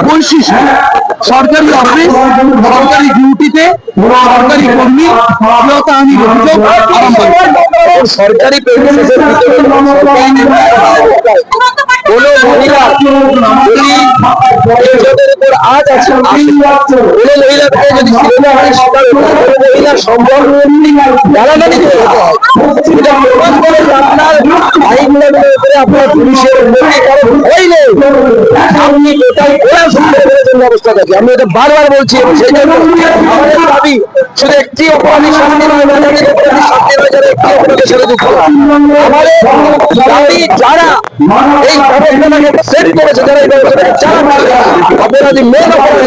বৈশিষ্ট্য সরকারি অফিস সরকারি ডিউটিতে সরকারি কর্মী সরকারি যদি আজ আছে এটা প্রমাণ করে যে আপনার আইন লাগলে উপরে আপনার পুলিশের নেই। আপনি কোথায় কোরআন শুনতে পেরেছেন ব্যবস্থাটাকে আমি এটা বারবার বলছি সেই জন্য আমাদের দাবি, শুধু একটি অপরাধী শাস্তি নয় শাস্তি নয়, যারা একটি অপরাধের সাথে যুক্ত আমাদের দাবি যারা এই ব্যবস্থাটাকে সেট করেছে, যারা এই ব্যবস্থাটাকে চালাচ্ছে অপরাধী মেন অপরাধী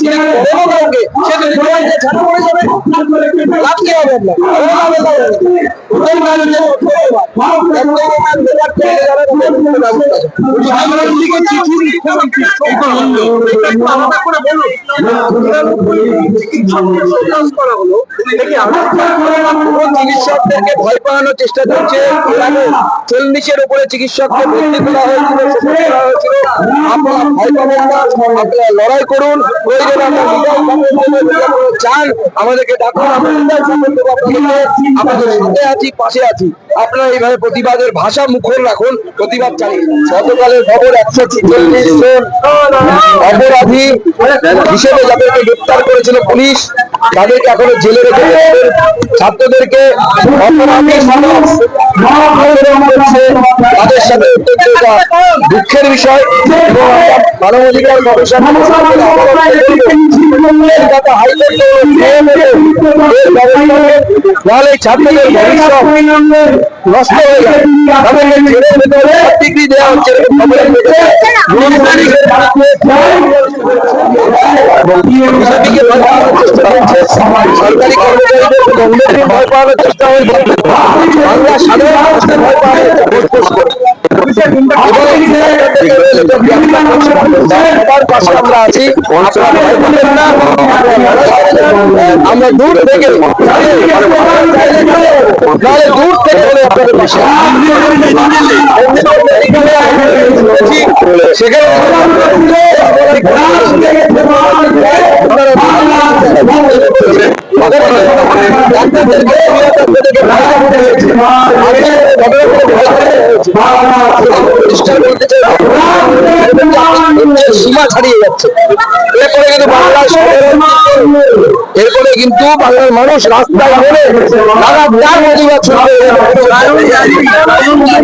হবে, চিকিৎসকদেরকে ভয় পাওয়ানোর চেষ্টা চলছে চল্লিশের উপরে চিকিৎসককে ভর্তি করা হয়েছিল ভয় পাবেন না আপনারা লড়াই করুন চান আমাদেরকে ডাকুন আমাদের সাথে আছি পাশে আছি আপনারা এইভাবে প্রতিবাদের ভাষা মুখর রাখুন প্রতিবাদ চালিয়ে গতকালের খবর একশো ছেচল্লিশ জন অপরাধী হিসেবে যাদেরকে গ্রেপ্তার করেছিল পুলিশ তাদেরকে এখনও জেলে রেখে ছাত্রদেরকে অপরাধী তাদের সাথে দুঃখের বিষয় সরকারি কর্মচারীদের ভয় চেষ্টা হচ্ছে বাংলা সাধারণ মানুষের ভয় পাওয়ানোর চেষ্টা হচ্ছে। তার পাশে আমরা আছি। আমরা দূর থেকে দূর থেকে হলে আপনাদের পাশে সেখানে সীমা ছাড়িয়ে যাচ্ছে। এরপরে কিন্তু বাংলা এরপরে কিন্তু বাংলার মানুষ রাস্তায় নেমে তারা করে